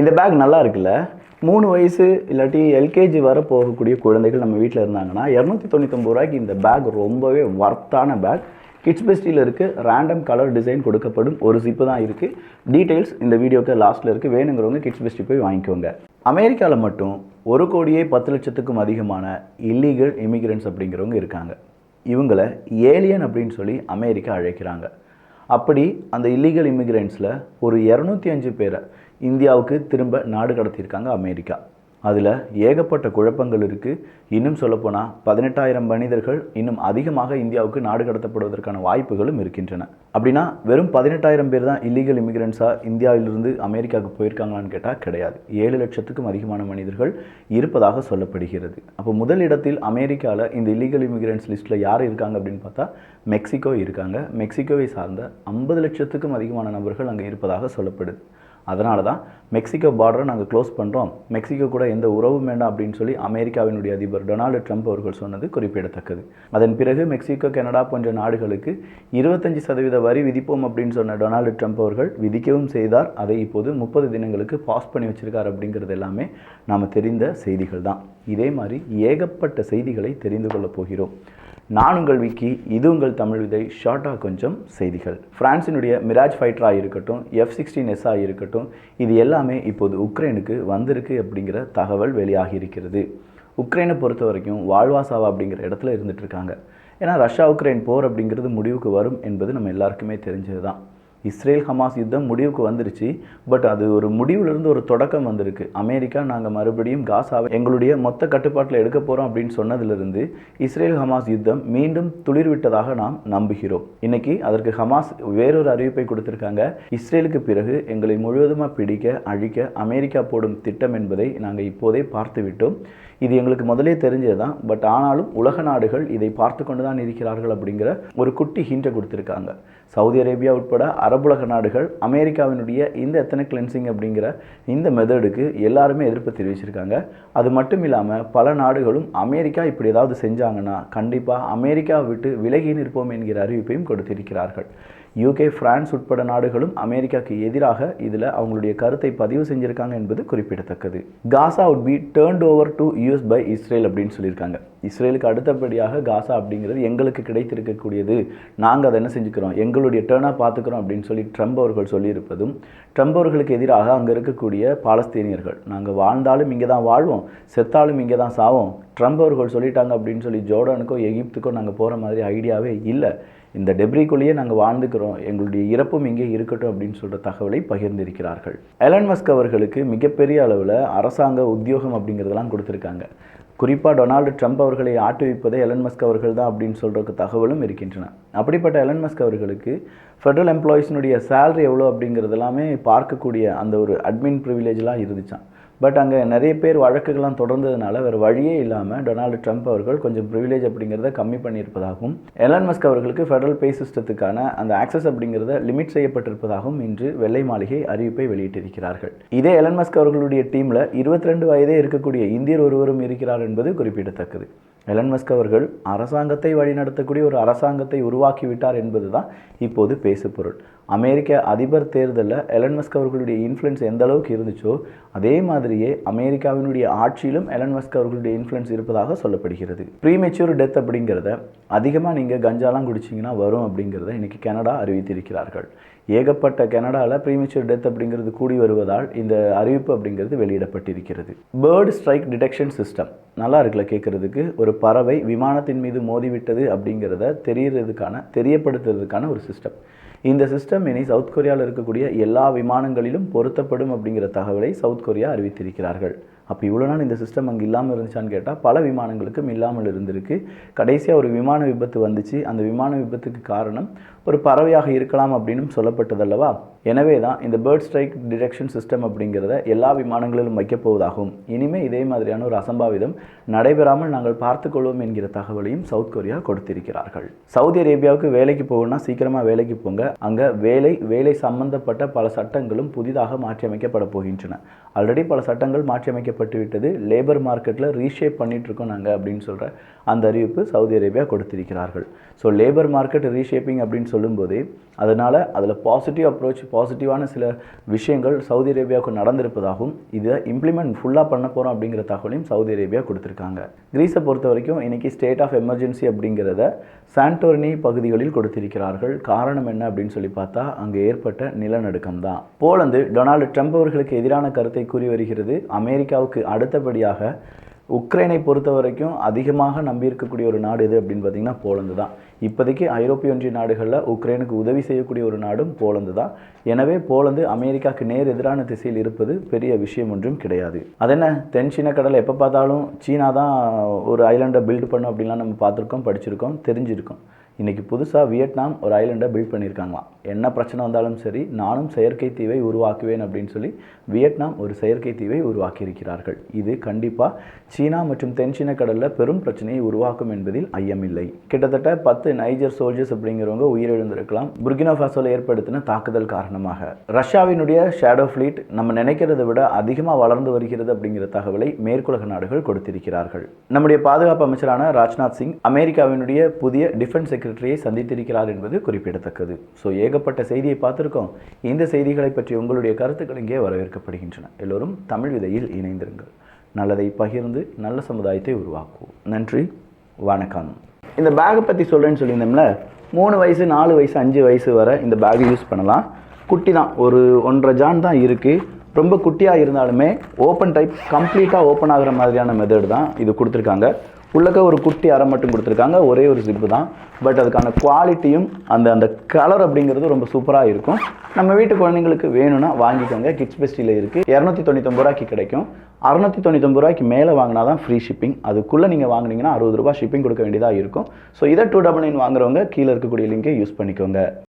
இந்த பேக் நல்லா இருக்குல்ல மூணு வயசு இல்லாட்டி எல்கேஜி வர போகக்கூடிய குழந்தைகள் நம்ம வீட்டில் இருந்தாங்கன்னா இரநூத்தி தொண்ணூத்தொம்பது ரூபாய்க்கு இந்த பேக் ரொம்பவே ஒர்த்தான பேக் கிட்ஸ் பெஸ்டியில் இருக்குது ரேண்டம் கலர் டிசைன் கொடுக்கப்படும். ஒரு ஜிப்பு தான் இருக்குது டீட்டெயில்ஸ் இந்த வீடியோக்கு லாஸ்ட்டில் இருக்குது வேணுங்கிறவங்க கிட்ஸ் பெஸ்டி போய் வாங்கிக்கோங்க. அமெரிக்காவில் மட்டும் ஒரு கோடியே பத்து லட்சத்துக்கும் அதிகமான இல்லீகல் இமிகிரண்ட்ஸ் அப்படிங்கிறவங்க இருக்காங்க. இவங்களை ஏலியன் அப்படின்னு சொல்லி அமெரிக்கா அழைக்கிறாங்க. அப்படி அந்த இல்லீகல் இமிக்ரெண்ட்ஸில் ஒரு இரநூத்தி அஞ்சு பேரை இந்தியாவுக்கு திரும்ப நாடு கடத்தியிருக்காங்க அமெரிக்கா. அதில் ஏகப்பட்ட குழப்பங்கள் இருக்குது இன்னும் சொல்லப்போனால் பதினெட்டாயிரம் மனிதர்கள் இன்னும் அதிகமாக இந்தியாவுக்கு நாடு கடத்தப்படுவதற்கான வாய்ப்புகளும் இருக்கின்றன. அப்படின்னா வெறும் பதினெட்டாயிரம் பேர் தான் இல்லீகல் இமிகிரண்ட்ஸாக இந்தியாவிலிருந்து அமெரிக்காவுக்கு போயிருக்காங்களான்னு கேட்டால் கிடையாது. ஏழு லட்சத்துக்கும் அதிகமான மனிதர்கள் இருப்பதாக சொல்லப்படுகிறது. அப்போ முதல் இடத்தில் அமெரிக்காவில் இந்த இல்லீகல் இமிகிரண்ட்ஸ் லிஸ்ட்டில் யார் இருக்காங்க அப்படின்னு பார்த்தா மெக்சிகோ இருக்காங்க. மெக்சிகோவை சார்ந்த ஐம்பது லட்சத்துக்கும் அதிகமான நபர்கள் அங்கே இருப்பதாக சொல்லப்படுது. அதனால தான் மெக்சிகோ பார்டரை நாங்கள் க்ளோஸ் பண்ணுறோம் மெக்சிகோ கூட எந்த உறவும் வேண்டாம் அப்படின்னு சொல்லி அமெரிக்காவினுடைய அதிபர் டொனால்டு ட்ரம்ப் அவர்கள் சொன்னது குறிப்பிடத்தக்கது. அதன் பிறகு மெக்சிகோ கனடா போன்ற நாடுகளுக்கு இருபத்தஞ்சு சதவீத வரி விதிப்போம் அப்படின்னு சொன்ன டொனால்டு ட்ரம்ப் அவர்கள் விதிக்கவும் செய்தார். அதை இப்போது முப்பது தினங்களுக்கு பாஸ் பண்ணி வச்சிருக்கார் அப்படிங்கிறது எல்லாமே நாம் தெரிந்த செய்திகள் தான் இதே மாதிரி ஏகப்பட்ட செய்திகளை தெரிந்து கொள்ளப் போகிறோம். நான் உங்கள் விக்கி இது உங்கள் தமிழ் விதை ஷார்ட்டாக கொஞ்சம் செய்திகள். பிரான்சினுடைய மிராஜ் ஃபைட்டராக இருக்கட்டும் எஃப் சிக்ஸ்டீன் எஸ்ஸாக இருக்கட்டும் இது எல்லாமே இப்போது உக்ரைனுக்கு வந்திருக்கு அப்படிங்கிற தகவல் வெளியாகி இருக்கிறது உக்ரைனை பொறுத்த வரைக்கும் வாழ்வாசாவா அப்படிங்கிற இடத்துல இருந்துட்டு இருக்காங்க. ஏன்னா ரஷ்யா உக்ரைன் போர் அப்படிங்கிறது முடிவுக்கு வரும் என்பது நம்ம எல்லாருக்குமே தெரிஞ்சது தான் இஸ்ரேல் ஹமாஸ் யுத்தம் முடிவுக்கு வந்துருச்சு. பட் அது ஒரு முடிவுலேருந்து ஒரு தொடக்கம் வந்திருக்கு. அமெரிக்கா நாங்கள் மறுபடியும் காசாவை எங்களுடைய மொத்த கட்டுப்பாட்டில் எடுக்க போகிறோம் அப்படின்னு சொன்னதிலிருந்து இஸ்ரேல் ஹமாஸ் யுத்தம் மீண்டும் துளிர்விட்டதாக நாம் நம்புகிறோம். இன்னைக்கு அதற்கு ஹமாஸ் வேறொரு அறிவிப்பை கொடுத்திருக்காங்க. இஸ்ரேலுக்கு பிறகு எங்களை முழுவதுமாக பிடிக்க அழிக்க அமெரிக்கா போடும் திட்டம் என்பதை நாங்கள் இப்போதே பார்த்து விட்டோம். இது எங்களுக்கு முதலே தெரிஞ்சது தான் பட் ஆனாலும் உலக நாடுகள் இதை பார்த்து கொண்டு தான் இருக்கிறார்கள் அப்படிங்கிற ஒரு குட்டி ஹிண்ட்டை கொடுத்துருக்காங்க. சவுதி அரேபியா உட்பட அரபுலக நாடுகள் அமெரிக்காவினுடைய இந்த எத்தனை கிளென்சிங் அப்படிங்கிற இந்த மெத்தடுக்கு எல்லாருமே எதிர்ப்பு தெரிவிச்சிருக்காங்க. அது மட்டும் இல்லாமல் பல நாடுகளும் அமெரிக்கா இப்படி ஏதாவது செஞ்சாங்கன்னா கண்டிப்பாக அமெரிக்கா விட்டு விலகி நிற்போம் என்கிற அறிவிப்பையும் கொடுத்திருக்கிறார்கள். யூகே பிரான்ஸ் உட்பட நாடுகளும் அமெரிக்காவுக்கு எதிராக இதில் அவங்களுடைய கருத்தை பதிவு செஞ்சுருக்காங்க என்பது குறிப்பிடத்தக்கது. Gaza would be turned over to US by Israel அப்படின்னு சொல்லியிருக்காங்க. இஸ்ரேலுக்கு அடுத்தபடியாக காசா அப்படிங்கிறது எங்களுக்கு கிடைத்திருக்கக்கூடியது. நாங்கள் அதை என்ன செஞ்சுக்கிறோம்? எங்களுடைய டேர்னாக பார்த்துக்கிறோம் அப்படின்னு சொல்லி ட்ரம்ப் அவர்கள் சொல்லியிருப்பதும் ட்ரம்ப் அவர்களுக்கு எதிராக அங்கே இருக்கக்கூடிய பாலஸ்தீனியர்கள் நாங்கள் வாழ்ந்தாலும் இங்கே தான் வாழ்வோம் செத்தாலும் இங்கே தான் சாவோம் ட்ரம்ப் அவர்கள் சொல்லிட்டாங்க அப்படின்னு சொல்லி ஜோர்டானுக்கோ எகிப்துக்கோ நாங்கள் போகிற மாதிரி ஐடியாவே இல்லை. இந்த டெப்ரிக்குள்ளேயே நாங்கள் வாழ்ந்துக்கிறோம். எங்களுடைய இறப்பும் இங்கே இருக்கட்டும் அப்படின்னு சொல்கிற தகவலை பகிர்ந்திருக்கிறார்கள். எலன் மஸ்க் அவர்களுக்கு மிகப்பெரிய அளவில் அரசாங்க உத்தியோகம் அப்படிங்கிறதெல்லாம் கொடுத்துருக்காங்க. குறிப்பாக டொனால்டு ட்ரம்ப் அவர்களை ஆட்டுவிப்பதே எலன் மஸ்க் அவர்கள் தான் அப்படின்னு சொல்கிற தகவலும் இருக்கின்றன. அப்படிப்பட்ட எலன் மஸ்க் அவர்களுக்கு ஃபெட்ரல் எம்ப்ளாயீஸினுடைய சேலரி எவ்வளோ அப்படிங்கிறது எல்லாமே பார்க்கக்கூடிய அந்த ஒரு அட்மின் ப்ரிவிலேஜெலாம் இருந்துச்சான் பட் அங்கே நிறைய பேர் வழக்குகள்லாம் தொடர்ந்ததுனால வேறு வழியே இல்லாமல் டொனால்டு ட்ரம்ப் அவர்கள் கொஞ்சம் ப்ரிவிலேஜ் அப்படிங்கிறத கம்மி பண்ணியிருப்பதாகவும் எலன் மஸ்க் அவர்களுக்கு ஃபெடரல் பே சிஸ்டத்துக்கான அந்த ஆக்சஸ் அப்படிங்கிறத லிமிட் செய்யப்பட்டிருப்பதாகவும் இன்று வெள்ளை மாளிகை அறிவிப்பை வெளியிட்டிருக்கிறார்கள். இதே எலன் மஸ்க் அவர்களுடைய டீமில் இருபத்தி ரெண்டு வயதே இருக்கக்கூடிய இந்தியர் ஒருவரும் இருக்கிறார் என்பது குறிப்பிடத்தக்கது. எலன் மஸ்க் அவர்கள் அரசாங்கத்தை வழிநடத்தக்கூடிய ஒரு அரசாங்கத்தை உருவாக்கி விட்டார் என்பது தான் இப்போது பேசுபொருள். அமெரிக்க அதிபர் தேர்தலில் எலன் மஸ்க் அவர்களுடைய இன்ஃப்ளூயன்ஸ் எந்த அளவுக்கு இருந்துச்சோ அதே மாதிரி மாதிரியே அமெரிக்காவினுடைய ஆட்சியிலும் எலன் மஸ்க் அவர்களுடைய இன்ஃப்ளூயன்ஸ் இருப்பதாக சொல்லப்படுகிறது. ப்ரீமெச்சூர் டெத் அப்படிங்கிறத அதிகமாக நீங்கள் கஞ்சாலாம் குடிச்சிங்கன்னா வரும் அப்படிங்கிறத இன்றைக்கி கனடா அறிவித்திருக்கிறார்கள். ஏகப்பட்ட கனடாவில் ப்ரீமெச்சூர் டெத் அப்படிங்கிறது கூடி வருவதால் இந்த அறிவிப்பு அப்படிங்கிறது வெளியிடப்பட்டிருக்கிறது. பேர்டு ஸ்ட்ரைக் டிடெக்ஷன் சிஸ்டம் நல்லா இருக்குல்ல கேட்குறதுக்கு ஒரு பறவை விமானத்தின் மீது மோதிவிட்டது அப்படிங்கிறத தெரியறதுக்கான தெரியப்படுத்துறதுக்கான ஒரு சிஸ்டம் இந்த சிஸ்டம் இனி சவுத் கொரியாவில் இருக்கக்கூடிய எல்லா விமானங்களிலும் பொருத்தப்படும் அப்படிங்கிற தகவலை சவுத் கொரியா அறிவித்திருக்கிறார்கள். அப்போ இவ்வளோ நாள் இந்த சிஸ்டம் அங்கே இல்லாமல் இருந்துச்சான்னு கேட்டால் பல விமானங்களுக்கும் இல்லாமல் இருந்திருக்கு. கடைசியாக ஒரு விமான விபத்து வந்துச்சு. அந்த விமான விபத்துக்கு காரணம் ஒரு பறவையாக இருக்கலாம் அப்படின்னு சொல்லப்பட்டதல்லவா? எனவே தான் இந்த பேர்ட் ஸ்ட்ரைக் டிடெக்ஷன் சிஸ்டம் அப்படிங்கிறத எல்லா விமானங்களிலும் வைக்கப் போவதாகும். இனிமேல் இதே மாதிரியான ஒரு அசம்பாவிதம் நடைபெறாமல் நாங்கள் பார்த்துக்கொள்வோம் என்கிற தகவலையும் சவுத் கொரியா கொடுத்திருக்கிறார்கள். சவுதி அரேபியாவுக்கு வேலைக்கு போகணும்னா சீக்கிரமாக வேலைக்கு போங்க. அங்கே வேலை வேலை சம்பந்தப்பட்ட பல சட்டங்களும் புதிதாக மாற்றியமைக்கப்பட போகின்றன. ஆல்ரெடி பல சட்டங்கள் மாற்றியமைக்கப்பட்டு விட்டது. லேபர் மார்க்கெட்டில் ரீஷேப் பண்ணிகிட்ருக்கோம் இருக்கோம் நாங்கள் அப்படின்னு சொல்கிற அந்த அறிவிப்பு சவுதி அரேபியா கொடுத்திருக்கிறார்கள். ஸோ லேபர் மார்க்கெட் ரீஷேப்பிங் அப்படின்னு சொல்லும்போதே அதனால் அதில் பாசிட்டிவ் அப்ரோச் பாசிட்டிவான சில விஷயங்கள் சவுதி அரேபியாவுக்கு நடந்திருப்பதாகவும் இதை இம்ப்ளிமெண்ட் ஃபுல்லாக பண்ண போகிறோம் அப்படிங்கிற தகவலையும் சவுதி அரேபியா கொடுத்துருக்காங்க. கிரீஸை பொறுத்த வரைக்கும் இன்றைக்கி ஸ்டேட் ஆஃப் எமர்ஜென்சி அப்படிங்கிறத சாண்டோர்னி பகுதிகளில் கொடுத்திருக்கிறார்கள். காரணம் என்ன அப்படின்னு சொல்லி பார்த்தா அங்கே ஏற்பட்ட நிலநடுக்கம் தான் போலந்து டொனால்டு ட்ரம்ப் அவர்களுக்கு எதிரான கருத்தை கூறி வருகிறது. அமெரிக்காவுக்கு அடுத்தபடியாக உக்ரைனை பொறுத்த வரைக்கும் அதிகமாக நம்பியிருக்கக்கூடிய ஒரு நாடு எது அப்படின்னு பார்த்தீங்கன்னா போலந்து தான். இப்போதைக்கு ஐரோப்பிய ஒன்றிய நாடுகளில் உக்ரைனுக்கு உதவி செய்யக்கூடிய ஒரு நாடும் போலந்து தான். எனவே போலந்து அமெரிக்காவுக்கு நேர் எதிரான திசையில் இருப்பது பெரிய விஷயம் ஒன்றும் கிடையாது. அதென்ன தென் சீன கடல் எப்போ பார்த்தாலும் சீனா தான் ஒரு ஐலாண்டை பில்ட் பண்ணும் அப்படின்லாம் நம்ம பார்த்துருக்கோம் படிச்சிருக்கோம் தெரிஞ்சிருக்கோம். இன்றைக்கி புதுசாக வியட்நாம் ஒரு ஐலண்டை பில்ட் பண்ணியிருக்காங்களாம். என்ன பிரச்சனை வந்தாலும் சரி நானும் செயற்கை தீவை உருவாக்குவேன் அப்படின்னு சொல்லி வியட்நாம் ஒரு செயற்கை தீவை உருவாக்கியிருக்கிறார்கள். இது கண்டிப்பாக சீனா மற்றும் தென்சீன கடலில் பெரும் பிரச்சனையை உருவாக்கும் என்பதில் ஐயமில்லை கிட்டத்தட்ட பத்து நைஜர் சோல்ஜர்ஸ் அப்படிங்கிறவங்க உயிரிழந்திருக்கலாம். புர்கினா ஃபாசோவில் ஏற்படுத்தின தாக்குதல் காரணமாக. ரஷ்யாவினுடைய ஷேடோ ஃப்ளீட் நம்ம நினைக்கிறத விட அதிகமாக வளர்ந்து வருகிறது அப்படிங்கிற தகவலை மேற்குலக நாடுகள் கொடுத்திருக்கிறார்கள். நம்முடைய பாதுகாப்பு அமைச்சரான ராஜ்நாத் சிங் அமெரிக்காவினுடைய புதிய டிஃபென்ஸ் செக்ரட்டரியை சந்தித்திருக்கிறார் என்பது குறிப்பிடத்தக்கது. ஸோ ஏகப்பட்ட செய்தியை பார்த்துருக்கோம். இந்த செய்திகளை பற்றி உங்களுடைய கருத்துக்கள் இங்கே வரவேற்கப்படுகின்றன. எல்லோரும் தமிழ் விதையில் இணைந்திருங்கள். நல்லதை பகிர்ந்து நல்ல சமுதாயத்தை உருவாக்குவோம். நன்றி வணக்கம். இந்த பேகை பற்றி சொல்கிறேன்னு சொல்லியிருந்தோம்ல மூணு வயசு நாலு வயசு அஞ்சு வயசு வரை இந்த பேக் யூஸ் பண்ணலாம். குட்டி தான். ஒரு ஒன்றரை ஜான் தான் இருக்குது ரொம்ப குட்டியாக இருந்தாலுமே ஓப்பன் டைப் கம்ப்ளீட்டாக ஓப்பன் ஆகிற மாதிரியான மெத்தட் தான் இது கொடுத்துருக்காங்க. உள்ளக்க ஒரு குட்டி அறை மட்டும் கொடுத்துருக்காங்க. ஒரே ஒரு ஜிப்பு தான். பட் அதுக்கான குவாலிட்டியும் அந்த அந்த கலர் அப்படிங்கிறது ரொம்ப சூப்பராக இருக்கும். நம்ம வீட்டு குழந்தைங்களுக்கு வேணும்னா வாங்கிக்கோங்க. கிட்ஸ் பெஸ்டியில் இருக்குது இரநூத்தி தொண்ணூத்தொம்பது ரூபாய்க்கு கிடைக்கும். அறுநூத்தி தொண்ணூத்தொம்பது ரூபாய்க்கு மேலே வாங்கினா தான் ஃப்ரீ ஷிப்பிங் அதுக்குள்ளே நீங்கள் வாங்குனீங்கன்னா அறுபது ரூபாய் ஷிப்பிங் கொடுக்க வேண்டியதாக இருக்கும். ஸோ இதை டூ டபுள் நைன் வாங்குறவங்க கீழே இருக்கக்கூடிய லிங்கை யூஸ் பண்ணிக்கோங்க.